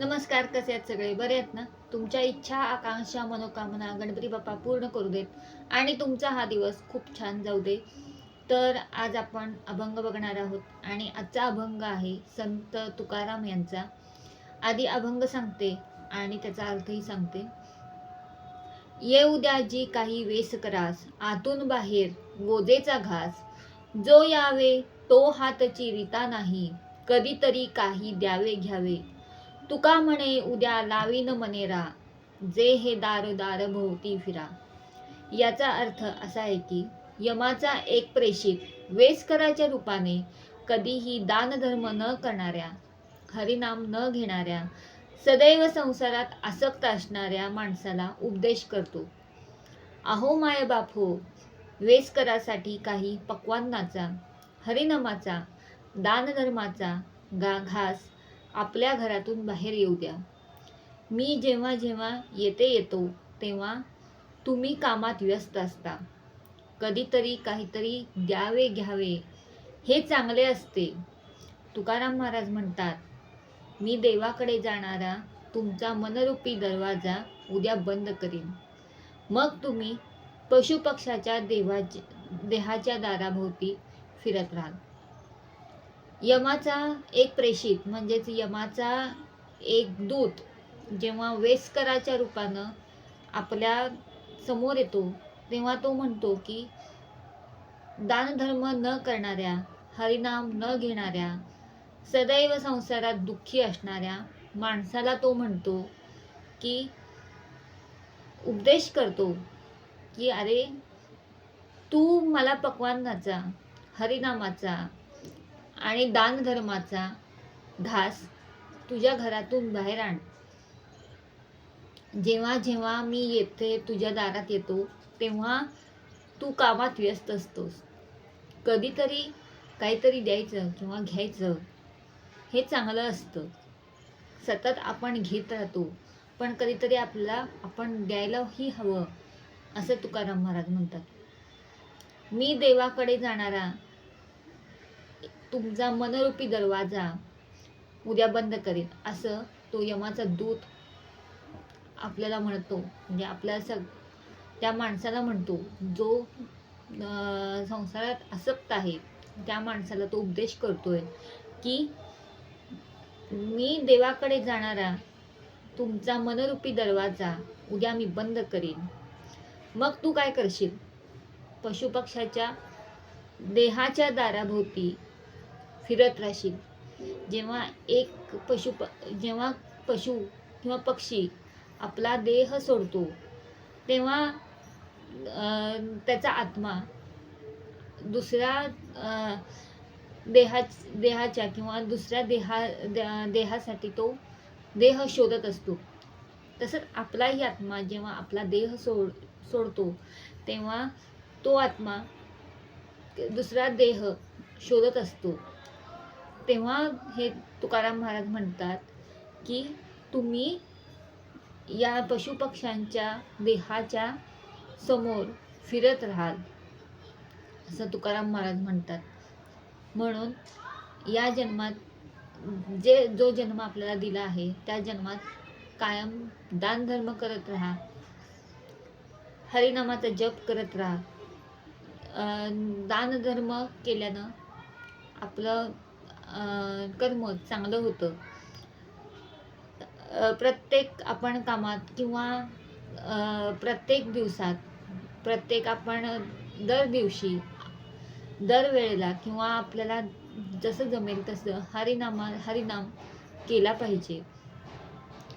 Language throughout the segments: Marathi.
नमस्कार कसे आहेत सगळे? बरे आहेत ना? तुमच्या इच्छा आकांक्षा मनोकामना गणपती बाप्पा पूर्ण करू देत आणि तुमचा हा दिवस खूप छान जाऊ दे. तर आज आपण अभंग बघणार आहोत आणि आजचा अभंग आहे संत तुकाराम यांचा. आधी अभंग सांगते आणि त्याचा अर्थही सांगते. येऊ द्या जी काही वेस करास आतून बाहेर गोजेचा घास. जो यावे तो हातची रिता नाही कधीतरी काही द्यावे घ्यावे. तुका म्हणे उद्या लावीन मनेरा जे हे दार दार भोवती फिरा. याचा अर्थ असा आहे की यमाचा एक प्रेषित वेसकराच्या रूपाने कधीही दानधर्म न करणाऱ्या हरिनाम न घेणाऱ्या सदैव संसारात आसक्त असणाऱ्या माणसाला उपदेश करतो. अहो माय बापो वेसकरासाठी काही पक्वान्नाचा हरिनामाचा दानधर्माचा गा घास आपल्या घरातून बाहेर येऊ द्या. मी जेव्हा जेव्हा येते येतो तेव्हा तुम्ही कामात व्यस्त असता. कधीतरी काहीतरी द्यावे घ्यावे हे चांगले असते. तुकाराम महाराज म्हणतात मी देवाकडे जाणारा तुमचा मनरूपी दरवाजा उद्या बंद करीन. मग तुम्ही पशुपक्षाच्या देवाच्या देहाच्या दाराभोवती फिरत राहाल. यमाचा एक प्रेषित म्हणजेच यमाचा एक दूत जेव्हा वेस्कराच्या रूपानं आपल्यासमोर येतो तेव्हा तो म्हणतो की दानधर्म न करणाऱ्या हरिनाम न घेणाऱ्या सदैव संसारात दुःखी असणाऱ्या माणसाला तो म्हणतो की उपदेश करतो की अरे तू मला पकवानाचा हरिनामाचा आणि दानधर्माचा घास तुझ्या घरातून बाहेर आण. जेव्हा जेव्हा मी येते तुझ्या दारात येतो तेव्हा तू कामात व्यस्त असतोस. कधीतरी काहीतरी द्यायचं किंवा घ्यायचं हे चांगलं असतं. सतत आपण घेत राहतो पण कधीतरी आपल्याला आपण द्यायलाही हवं असं तुकाराम महाराज म्हणतात. मी देवाकडे जाणारा तुमचा मनरूपी दरवाजा उद्या बंद करेन. असं तो यमाचा दूत आपल्याला म्हणतो. म्हणजे आपल्या सग त्या माणसाला म्हणतो. जो संसारात आसक्त आहे त्या माणसाला तो उपदेश करतोय की मी देवाकडे जाणारा तुमचा मनरूपी दरवाजा उद्या मी बंद करीन. मग तू काय करशील? पशुपक्षाच्या देहाच्या दाराभोवती फिरत राहशील. जेव्हा एक पशु जेव्हा पशु किंवा पक्षी आपला देह सोडतो तेव्हा त्याचा आत्मा दुसऱ्या देहा देहाच्या किंवा दुसऱ्या देहा देहासाठी तो देह शोधत असतो. तसंच आपलाही आत्मा जेव्हा आपला देह सोड सोडतो तेव्हा तो आत्मा दुसरा देह शोधत असतो. तेव्हा हे तुकाराम महाराज म्हणतात की तुम्ही या पशुपक्ष्यांच्या देहाच्या समोर फिरत राहाल असं तुकाराम महाराज म्हणतात. म्हणून या जन्मात जे जो जन्म आपल्याला दिला आहे त्या जन्मात कायम दानधर्म करत राहा हरिनामाचा जप करत राहा. दानधर्म केल्यानं आपलं कर्म चांगलं होतं. प्रत्येक आपण कामात किंवा प्रत्येक दिवसात प्रत्येक आपण दर दिवशी दर वेळेला किंवा आपल्याला जसं जमेल तसं हरिनामा हरिनाम केला पाहिजे.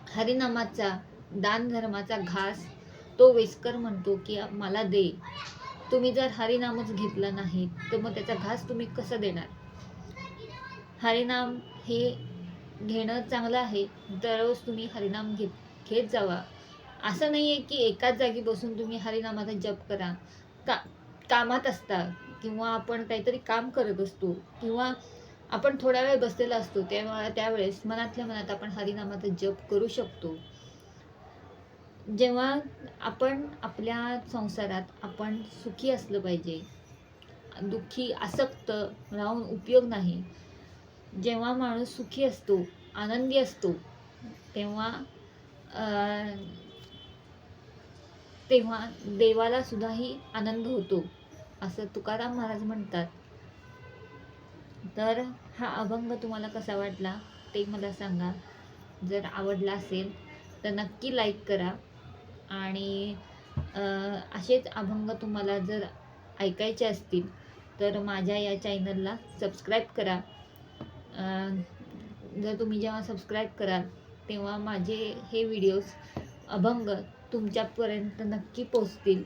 हरिनामाचा दानधर्माचा घास तो वेस्कर म्हणतो की मला दे. तुम्ही जर हरिनामच घेतला नाही तर मग त्याचा घास तुम्ही कसं देणार? हरिनाम हे घेणं चांगलं आहे. दररोज तुम्ही हरिनाम घेत घेत जावा. असं नाही आहे की एकाच जागी बसून तुम्ही हरिनामाचा जप करा. का कामात असता किंवा आपण काहीतरी काम करत असतो किंवा आपण थोडा वेळ बसलेला असतो तेव्हा त्यावेळेस मनातल्या मनात आपण हरिनामाचा जप करू शकतो. जेव्हा आपण आपल्या संसारात आपण सुखी असलं पाहिजे दुःखी आसक्त राहून उपयोग नाही जेव्हा माणूस सुखी असतो आनंदी असतो तेव्हा तेव्हा देवाला सुद्धाही आनंद होतो असं तुकाराम महाराज म्हणतात. तर हा अभंग तुम्हाला कसा वाटला ते मला सांगा. जर आवडला असेल तर नक्की लाईक करा. आणि असेच अभंग तुम्हाला जर ऐकायचे असतील तर माझ्या या चॅनलला सबस्क्राईब करा. जर तुम्ही जेव्हा सबस्क्राईब कराल तेव्हा माझे हे व्हिडिओज अभंग तुमच्यापर्यंत नक्की पोचतील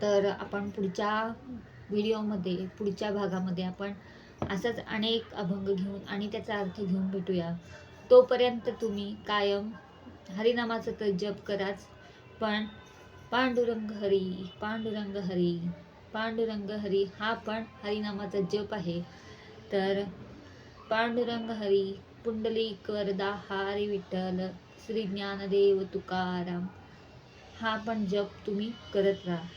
तर आपण पुढच्या व्हिडिओमध्ये पुढच्या भागामध्ये आपण असंच अनेक अभंग घेऊन आणि त्याचा अर्थ घेऊन भेटूया. तोपर्यंत तुम्ही कायम हरिनामाचं तर जप कराच पण पांडुरंग हरी पांडुरंग हरी पांडुरंग हरी हा पण हरिनामाचा जप आहे. तर पांडुरंग हरी पुंडलिक वरदा हरी विठ्ठल श्री ज्ञानदेव तुकाराम. हा पण जप तुम्ही करत राहा.